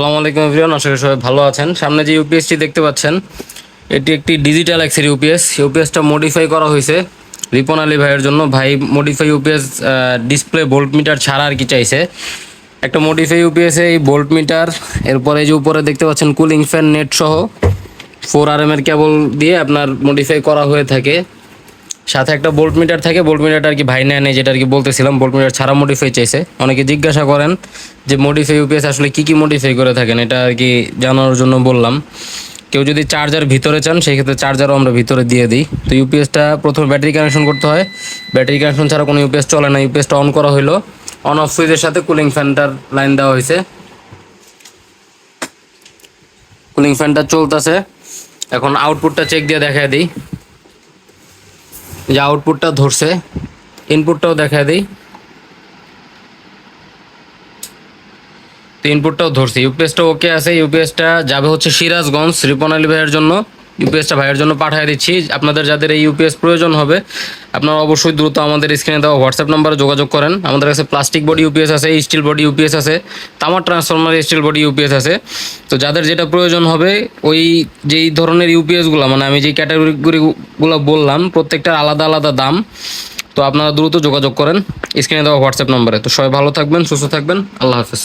সালাম আলাইকুম এভরিওয়ান, আশা করি সবাই ভালো আছেন। সামনে যে ইউপিএসটি দেখতে পাচ্ছেন, এটি একটি ডিজিটাল এক্সের ইউপিএস ইউপিএসটা মডিফাই করা হয়েছে রিপন আলী ভাইয়ের জন্য। ভাই modify UPS display volt meter ছাড়া আর কি চাইছে। একটা মডিফাই ইউপিএসে এই ভোল্ট মিটার এরপরে এই যে উপরে দেখতে পাচ্ছেন কুলিং ফ্যান নেট সহ ফোর আর এম এর কেবল দিয়ে আপনার মডিফাই করা হয়ে থাকে। সাথে একটা বোল্ট মিটার থাকে বোল্ট মিটারটা আর কি ভাই নেয় নেই, যেটা আর কি বলতেছিলাম বোল্ট মিটার ছাড়া মডিফাই চাইছে। অনেকে জিজ্ঞাসা করেন যে মডিফাই ইউপিএস আসলে কি কি মডিফাই করে থাকেন, এটা আর কি জানার জন্য বললাম। কেউ যদি চার্জার ভিতরে চান, সেই ক্ষেত্রে চার্জারও আমরা ভিতরে দিয়ে দিই। তো ইউপিএসটা প্রথমে ব্যাটারি কানেকশন করতে হয়। ব্যাটারি কানেকশন ছাড়া কোনো ইউপিএস চলে না ইউপিএসটা অন করা হলো অন অফ সুইচের সাথে কুলিং ফ্যানটার লাইন দেওয়া হয়েছে কুলিং ফ্যানটা চলতেছে। এখন আউটপুটটা চেক দিয়ে দেখায় দিই। যে আউটপুটটা ধরছে ইনপুটটাও দেখা দিই। তো ইনপুটটাও ধরছি। ইউপিএসটা ওকে আছে। ইউপিএসটা যাবে হচ্ছে সিরাজগঞ্জ রিপন আলী ভাইয়ের জন্য। ইউপিএসটা ভাইয়ের জন্য পাঠিয়ে দিচ্ছি। আপনাদের যাদের এই ইউপিএস প্রয়োজন হবে, আপনারা অবশ্যই দ্রুত আমাদের স্ক্রিনে দেওয়া হোয়াটসঅ্যাপ নাম্বারে যোগাযোগ করেন। আমাদের কাছে প্লাস্টিক বডি ইউপিএস আছে স্টিল বডি ইউপিএস আছে, তামার ট্রান্সফরমার স্টিল বডি ইউপিএস আছে। তো যাদের যেটা প্রয়োজন হবে, ওই যেই ধরনের ইউপিএসগুলো মানে আমি যেই ক্যাটাগরিগুলো বললাম, প্রত্যেকটার আলাদা আলাদা দাম। তো আপনারা দ্রুত যোগাযোগ করেন স্ক্রিনে দেওয়া হোয়াটসঅ্যাপ নম্বরে তো সবাই ভালো থাকবেন, সুস্থ থাকবেন, আল্লাহ হাফেজ।